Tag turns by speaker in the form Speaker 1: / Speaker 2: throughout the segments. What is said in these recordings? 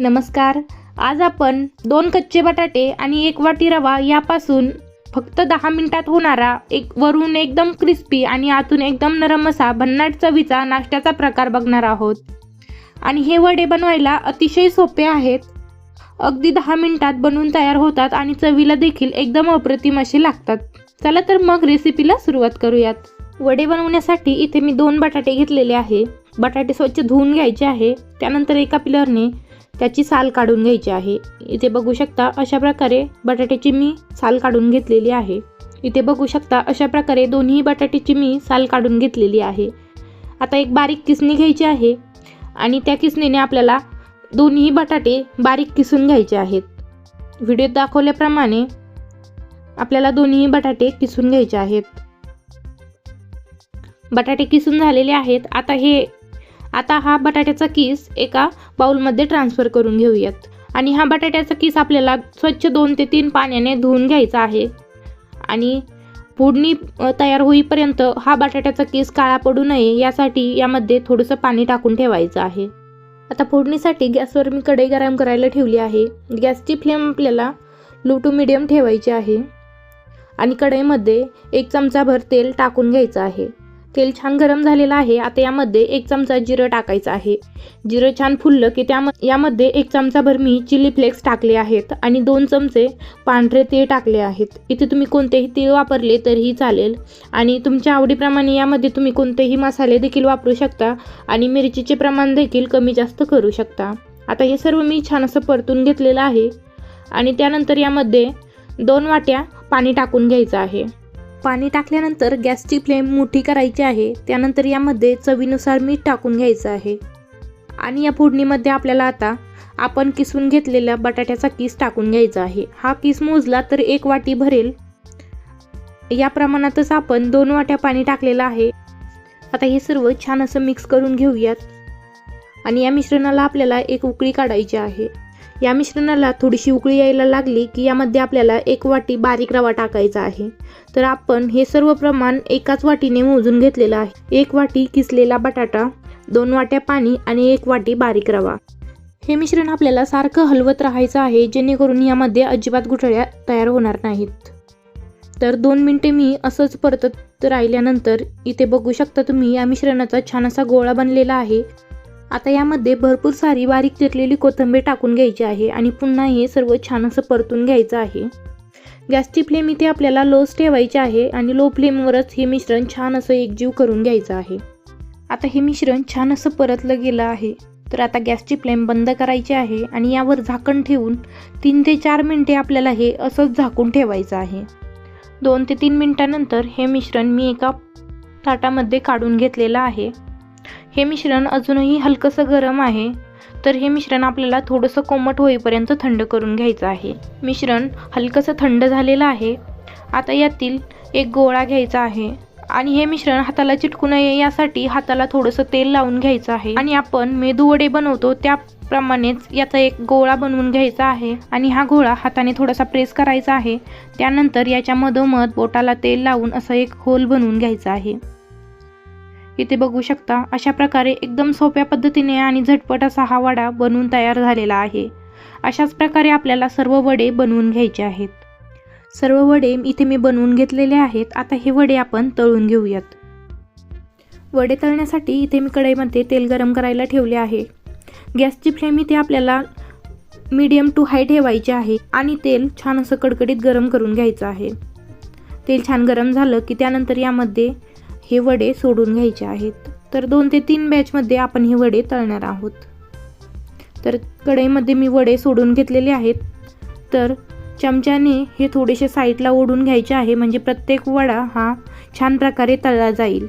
Speaker 1: नमस्कार. आज आपण दोन कच्चे बटाटे आणि एक वाटी रवा यापासून फक्त दहा मिनिटात होणारा एक वरून एकदम क्रिस्पी आणि आतून एकदम नरम असा भन्नाट चवीचा नाश्त्याचा प्रकार बघणार आहोत. आणि हे वडे बनवायला अतिशय सोपे आहेत. अगदी दहा मिनिटात बनवून तयार होतात आणि चवीला देखील एकदम अप्रतिम असे लागतात. चला तर मग रेसिपीला सुरुवात करूयात. वडे बनवण्यासाठी इथे मी दोन बटाटे घेतलेले आहे. बटाटे स्वच्छ धुवून घ्यायचे आहे. त्यानंतर एका पिलरने त्याची साल काढून घ्यायची आहे. इथे बघू शकता अशा प्रकारे बटाट्याची मी साल काढून घेतलेली आहे. इथे बघू शकता अशा प्रकारे दोन्ही बटाट्याची मी साल काढून घेतलेली आहे. आता एक बारीक किसणी घ्यायची आहे आणि त्या किसणीने आपल्याला दोन्ही बटाटे बारीक किसून घ्यायचे आहेत. व्हिडिओत दाखवल्याप्रमाणे आपल्याला दोन्ही बटाटे किसून घ्यायचे आहेत. बटाटे किसून झालेले आहेत. आता हे आता हा बटाट्याचा किस एका बाउलमध्ये ट्रान्सफर करून घेऊयात. आणि हा बटाट्याचा किस आपल्याला स्वच्छ दोन ते तीन पाण्याने धुवून घ्यायचा आहे. आणि फोडणी तयार होईपर्यंत हा बटाट्याचा किस काळा पडू नये यासाठी यामध्ये थोडंसं पाणी टाकून ठेवायचं आहे. आता फोडणीसाठी गॅसवर मी कढई गरम करायला ठेवली आहे. गॅसची फ्लेम आपल्याला लो टू मिडियम ठेवायची आहे. आणि कढईमध्ये एक चमचाभर तेल टाकून घ्यायचं आहे. तेल छान गरम झालेलं आहे. आता यामध्ये एक चमचा जिरं टाकायचं आहे. जिरं छान फुललं की त्या यामध्ये एक चमचाभर मी चिली फ्लेक्स टाकले आहेत आणि दोन चमचे पांढरे तीळ टाकले आहेत. इथे तुम्ही कोणतेही तीळ वापरले तरीही चालेल. आणि तुमच्या आवडीप्रमाणे यामध्ये तुम्ही कोणतेही मसाले देखील वापरू शकता आणि मिरचीचे प्रमाण देखील कमी जास्त करू शकता. आता हे सर्व मी छान असं परतून घेतलेलं आहे. आणि त्यानंतर यामध्ये दोन वाट्या पाणी टाकून घ्यायचं आहे. पाणी टाकल्यानंतर गॅसची फ्लेम मोठी करायची आहे. त्यानंतर यामध्ये चवीनुसार मीठ टाकून घ्यायचं आहे. आणि या फोडणीमध्ये आपल्याला आता आपण किसून घेतलेल्या बटाट्याचा किस टाकून घ्यायचा आहे. हा किस मोजला तर एक वाटी भरेल. या प्रमाणातच आपण दोन वाट्या पाणी टाकलेलं आहे. आता हे सर्व छान असं मिक्स करून घेऊयात. आणि या मिश्रणाला आपल्याला एक उकळी काढायची आहे. या मिश्रणाला थोडीशी उकळी यायला लागली की यामध्ये आपल्याला एक वाटी बारीक रवा टाकायचा आहे. तर आपण हे सर्व प्रमाण एकाच वाटीने मोजून घेतलेलं आहे. एक वाटी किसलेला बटाटा दोन वाट्या पाणी आणि एक वाटी बारीक रवा. हे मिश्रण आपल्याला सारखं हलवत राहायचं आहे जेणेकरून यामध्ये अजिबात गुठळ्या तयार होणार नाहीत. तर दोन मिनटे मी असंच परतत राहिल्यानंतर इथे बघू शकता तुम्ही या मिश्रणाचा छान असा गोळा बनलेला आहे. आता यामध्ये भरपूर सारी बारीक चिरलेली कोथिंबीर टाकून घ्यायची आहे आणि पुन्हा हे सर्व छान असं परतून घ्यायचं आहे. गॅसची फ्लेम इथे आपल्याला लोच ठेवायची आहे आणि लो फ्लेमवरच हे मिश्रण छान असं एकजीव करून घ्यायचं आहे. आता हे मिश्रण छान असं परतलं गेलं आहे. तर आता गॅसची फ्लेम बंद करायची आहे आणि यावर झाकण ठेवून तीन ते चार मिनटे आपल्याला हे असंच झाकून ठेवायचं आहे. दोन ते तीन मिनटानंतर हे मिश्रण मी एका ताटामध्ये काढून घेतलेलं आहे. हे मिश्रण अजूनही हलकंसं गरम आहे. तर हे मिश्रण आपल्याला थोडंसं कोमट होईपर्यंत थंड करून घ्यायचं आहे. मिश्रण हलकंसं थंड झालेलं आहे. आता यातील एक गोळा घ्यायचा आहे. आणि हे मिश्रण हाताला चिटकू नये यासाठी हाताला थोडंसं तेल लावून घ्यायचं आहे. आणि आपण मेदूवडे बनवतो त्याप्रमाणेच याचा एक गोळा बनवून घ्यायचा आहे. आणि हा गोळा हाताने थोडासा प्रेस करायचा आहे. त्यानंतर याच्या मधोमध बोटाला तेल लावून असं एक होल बनवून घ्यायचा आहे. इथे बघू शकता. अशा प्रकारे एकदम सोप्या पद्धतीने आणि झटपट असा हा वडा बनवून तयार झालेला आहे. अशाच प्रकारे आपल्याला सर्व वडे बनवून घ्यायचे आहेत. सर्व वडे इथे मी बनवून घेतलेले आहेत. आता हे वडे आपण तळून घेऊयात. वडे तळण्यासाठी इथे मी कढईमध्ये तेल गरम करायला ठेवले आहे. गॅसची फ्लेम इथे आपल्याला मीडियम टू हाय ठेवायचे आहे आणि तेल छान असं कडकडीत गरम करून घ्यायचं आहे. तेल छान गरम झालं की त्यानंतर यामध्ये हे वडे सोडून घ्यायचे आहेत. तर दोन ते तीन बॅचमध्ये आपण हे वडे तळणार आहोत. तर कढईमध्ये मी वडे सोडून घेतलेले आहेत. तर चमच्याने हे थोडेसे साईडला ओढून घ्यायचे आहे. म्हणजे प्रत्येक वडा हा छान प्रकारे तळला जाईल.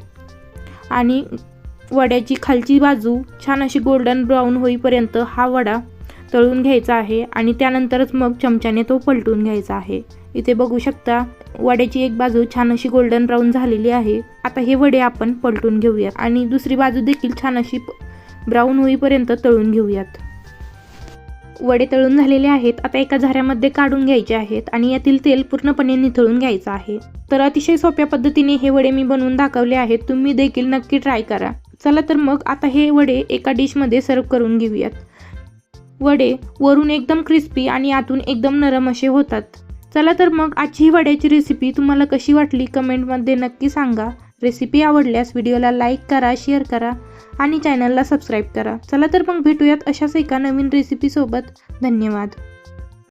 Speaker 1: आणि वड्याची खालची बाजू छान अशी गोल्डन ब्राऊन होईपर्यंत हा वडा तळून घ्यायचा आहे. आणि त्यानंतरच मग चमच्याने तो पलटून घ्यायचा आहे. इथे बघू शकता वड्याची एक बाजू छान अशी गोल्डन ब्राऊन झालेली आहे. आता हे वडे आपण पलटून घेऊयात आणि दुसरी बाजू देखील छान अशी ब्राऊन होईपर्यंत तळून घेऊयात. वडे तळून झालेले आहेत. आता एका झाऱ्यामध्ये काढून घ्यायचे आहेत आणि यातील तेल पूर्णपणे निथळून घ्यायचं आहे. तर अतिशय सोप्या पद्धतीने हे वडे मी बनवून दाखवले आहेत. तुम्ही देखील नक्की ट्राय करा. चला तर मग आता हे वडे एका डिशमध्ये सर्व करून घेऊयात. वडे वरून एकदम क्रिस्पी आणि आतून एकदम नरम असे होतात. चला तर मग आजची ही वड्याची रेसिपी तुम्हाला कशी वाटली कमेंटमध्ये नक्की सांगा. रेसिपी आवडल्यास व्हिडिओला लाईक करा शेअर करा आणि चॅनलला सबस्क्राईब करा. चला तर मग भेटूयात अशाच एका नवीन रेसिपीसोबत धन्यवाद.